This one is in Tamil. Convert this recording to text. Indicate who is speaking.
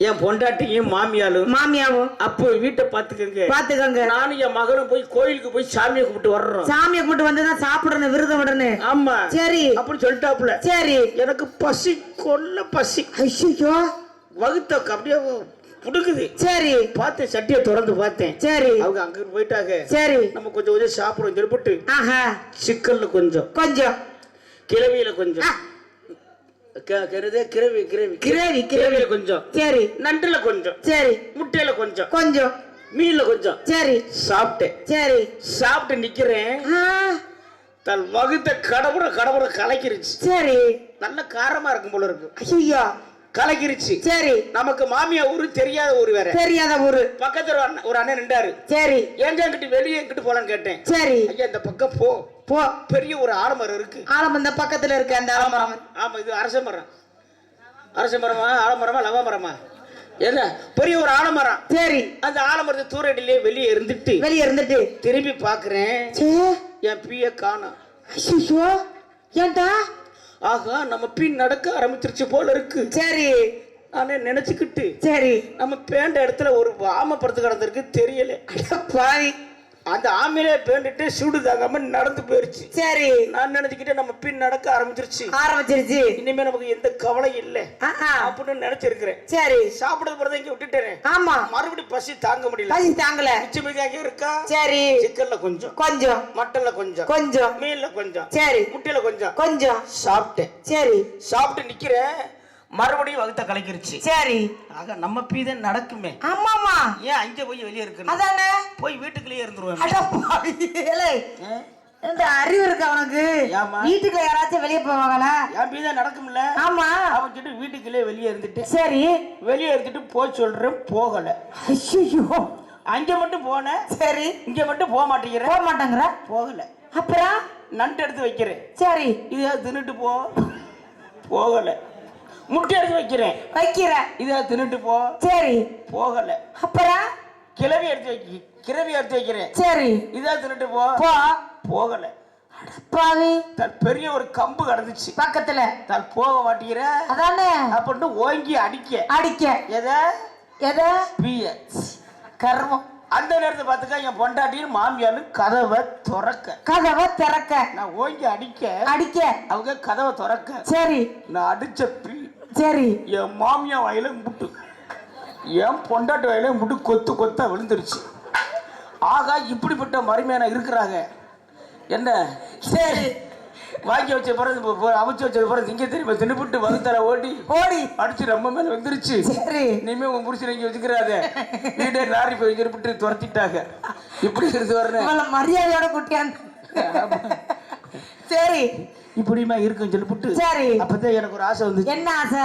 Speaker 1: என் பொண்டாட்டியும் மாமியாலும்
Speaker 2: மாமியாவும்
Speaker 1: அப்போ வீட்டை பாத்துக்கங்க
Speaker 2: பாத்துக்கோங்க
Speaker 1: நானும் என் மகனும் போய் கோயிலுக்கு போய் சாமியை கும்பிட்டு வர்றோம்.
Speaker 2: சாமியை கும்பிட்டு வந்துதான் சாப்பிடணும் விரதம் விடணும்.
Speaker 1: ஆமா.
Speaker 2: சரி.
Speaker 1: அப்படி சொல்லிட்டாப்புல.
Speaker 2: சரி.
Speaker 1: எனக்கு பசி கொல்ல பசி.
Speaker 2: ஐயோ
Speaker 1: வகுத்த அப்படியே புடுக்குது
Speaker 2: சரி.
Speaker 1: பார்த்தேன் சட்டியை திறந்து பார்த்தேன்.
Speaker 2: சரி.
Speaker 1: அவங்க அங்க போயிட்டாங்க.
Speaker 2: சரி.
Speaker 1: நம்ம கொஞ்சம் கொஞ்சம் சாப்பிடுவோம்
Speaker 2: ஆஹா.
Speaker 1: சிக்கல்ல கொஞ்சம்.
Speaker 2: கொஞ்சம்.
Speaker 1: கிழவியில கொஞ்சம். கருதே கிரவி கிரவி
Speaker 2: கிரேவி. கிரேவி
Speaker 1: கிரவியில கொஞ்சம்.
Speaker 2: சரி.
Speaker 1: நண்டுல கொஞ்சம்.
Speaker 2: சரி.
Speaker 1: முட்டையில கொஞ்சம்.
Speaker 2: கொஞ்சம்.
Speaker 1: மீன்ல கொஞ்சம்.
Speaker 2: சரி.
Speaker 1: சாப்பிட்டேன்.
Speaker 2: சரி.
Speaker 1: சாப்பிட்டு நிக்கிறேன். தன் வகுத்த கடவுட கடவுட கலக்கிருச்சு.
Speaker 2: சரி.
Speaker 1: நல்ல காரமா இருக்கும் போல இருக்கு.
Speaker 2: ஐயோ
Speaker 1: கலக்கிருச்சு.
Speaker 2: சரி.
Speaker 1: நமக்கு மாமியா ஊரு தெரியாத ஊரு வேற.
Speaker 2: தெரியாத ஊரு.
Speaker 1: பக்கத்துல ஒரு அண்ணன் நின்றாரு.
Speaker 2: சரி.
Speaker 1: எங்க எங்கிட்டு வெளியே எங்கிட்டு போலான்னு கேட்டேன்.
Speaker 2: சரி.
Speaker 1: ஐயா இந்த பக்கம் போ.
Speaker 2: போ
Speaker 1: பெரிய ஒரு ஆலமரம் இருக்கு.
Speaker 2: ஆலம் இந்த பக்கத்துல இருக்கு அந்த ஆலமரம்.
Speaker 1: ஆமா இது அரச மரம். அரச மரமா ஆலமரமா லவ மரமா? என்ன பெரிய ஒரு ஆலமரம்.
Speaker 2: சரி.
Speaker 1: அந்த ஆலமரத்தை தூரடியிலே வெளியே இருந்துட்டு
Speaker 2: வெளிய இருந்துட்டு.
Speaker 1: திரும்பி பாக்குறேன் என் பிய காணோம்
Speaker 2: ஐயோ ஏன்டா?
Speaker 1: ஆகா நம்ம பின் நடக்க ஆரம்பிச்சிருச்சு போல இருக்கு.
Speaker 2: சரி.
Speaker 1: நானே நினைச்சுக்கிட்டு
Speaker 2: சரி.
Speaker 1: நம்ம பேண்ட இடத்துல ஒரு ஆமை படுத்து கிடந்திருக்கு தெரியல.
Speaker 2: பாவி.
Speaker 1: அந்த ஆமையிலே பேண்டுட்டு சூடு தாங்காம நடந்து போயிருச்சு.
Speaker 2: சரி.
Speaker 1: நான் நினைச்சுக்கிட்டே நம்ம பின் நடக்க ஆரம்பிச்சிருச்சு.
Speaker 2: ஆரம்பிச்சிருச்சு.
Speaker 1: இனிமே நமக்கு எந்த கவலையும் இல்லை. அப்படின்னு நினைச்சிருக்கிறேன்.
Speaker 2: சரி.
Speaker 1: சாப்பிடுறது பிறகு இங்க விட்டுட்டேன்.
Speaker 2: ஆமா.
Speaker 1: மறுபடியும் பசி தாங்க முடியல.
Speaker 2: பசி தாங்கல.
Speaker 1: மிச்சம் மீதி அங்கே இருக்கா?
Speaker 2: சரி.
Speaker 1: சிக்கன்ல கொஞ்சம்.
Speaker 2: கொஞ்சம்.
Speaker 1: மட்டன்ல கொஞ்சம்.
Speaker 2: கொஞ்சம்.
Speaker 1: மீன்ல கொஞ்சம்.
Speaker 2: சரி.
Speaker 1: முட்டையில கொஞ்சம்.
Speaker 2: கொஞ்சம்.
Speaker 1: சாப்பிட்டேன்.
Speaker 2: சரி.
Speaker 1: சாப்பிட்டு நிக்கிறேன். மறுபடியும் வகுத்த கலக்கிருச்சு.
Speaker 2: சரி.
Speaker 1: ஆக நம்ம பீதம் நடக்குமே.
Speaker 2: ஆமாமா
Speaker 1: ஏன் அங்கே போய் வெளியே இருக்கணும்?
Speaker 2: அதானே?
Speaker 1: போய் வீட்டுக்குள்ளேயே இருந்துருவேன்
Speaker 2: இந்த அறிவு இருக்கு அவனுக்கு? வீட்டுக்குள்ள யாராச்சும் வெளிய போவாங்களா?
Speaker 1: என் பீதம் நடக்கும்ல?
Speaker 2: ஆமா.
Speaker 1: அவன் சொல்லிட்டு வீட்டுக்குள்ளே வெளியே இருந்துட்டு
Speaker 2: சரி.
Speaker 1: வெளியே இருந்துட்டு போய் சொல்றேன் போகல.
Speaker 2: ஐயோ
Speaker 1: அங்க மட்டும் போனேன்
Speaker 2: சரி.
Speaker 1: இங்க மட்டும் போக மாட்டேங்கிறேன்
Speaker 2: போக மாட்டாங்கற
Speaker 1: போகல.
Speaker 2: அப்புறம்?
Speaker 1: நண்டு எடுத்து வைக்கிறேன்.
Speaker 2: சரி.
Speaker 1: இதை தின்னுட்டு போ. போகல. முட்டை எடுத்து வைக்கிறேன்.
Speaker 2: வைக்கிற
Speaker 1: இதை தின்னுட்டு போ.
Speaker 2: சரி.
Speaker 1: போகல.
Speaker 2: அப்புறம்?
Speaker 1: கிளவி எடுத்து வைக்க கிளவி எடுத்து வைக்கிறேன்.
Speaker 2: சரி.
Speaker 1: இதை தின்னுட்டு போ.
Speaker 2: போ.
Speaker 1: போகல.
Speaker 2: பாவி.
Speaker 1: தன் பெரிய ஒரு கம்பு கிடந்துச்சு.
Speaker 2: பக்கத்துல.
Speaker 1: தான் போக மாட்டேங்கிற.
Speaker 2: அதானே?
Speaker 1: அப்படின்னு ஓங்கி அடிக்க.
Speaker 2: அடிக்க.
Speaker 1: எதை?
Speaker 2: எத?
Speaker 1: பிய
Speaker 2: கர்மம்
Speaker 1: அந்த நேரத்தை பார்த்துக்க என் பொண்டாட்டியும் மாமியாரும் கதவை திறக்க.
Speaker 2: கதவை திறக்க.
Speaker 1: நான் ஓங்கி அடிக்க.
Speaker 2: அடிக்க.
Speaker 1: அவங்க கதவை திறக்க.
Speaker 2: சரி.
Speaker 1: நான் அடிச்ச
Speaker 2: சரி.
Speaker 1: என் மாமியா வாயில முட்டு. என் பொண்டாட்டி வாயில முட்டு கொத்து கொத்தா விழுந்துருச்சு. ஆகா இப்படிப்பட்ட மருமையான இருக்கிறாங்க. என்ன?
Speaker 2: சரி.
Speaker 1: வாங்கி வச்ச பிறகு அவிச்சு வச்ச பிறகு திங்க தெரியுமா தின்னுபிட்டு வகுத்தர ஓடி
Speaker 2: ஓடி.
Speaker 1: அடிச்சு நம்ம மேல வந்துருச்சு
Speaker 2: சரி.
Speaker 1: இனிமே உன் புருஷன் இங்க வச்சுக்கிறாத. வீட்டை நாரி போய் சொல்லிவிட்டு துரத்திட்டாங்க. இப்படி இருந்து வரணும்.
Speaker 2: மரியாதையோட குட்டியான் சரி.
Speaker 1: இப்படியுமா இருக்குன்னு சொல்லிவிட்டு
Speaker 2: சரி.
Speaker 1: அப்பதான் எனக்கு ஒரு ஆசை வந்து
Speaker 2: என்ன ஆசை?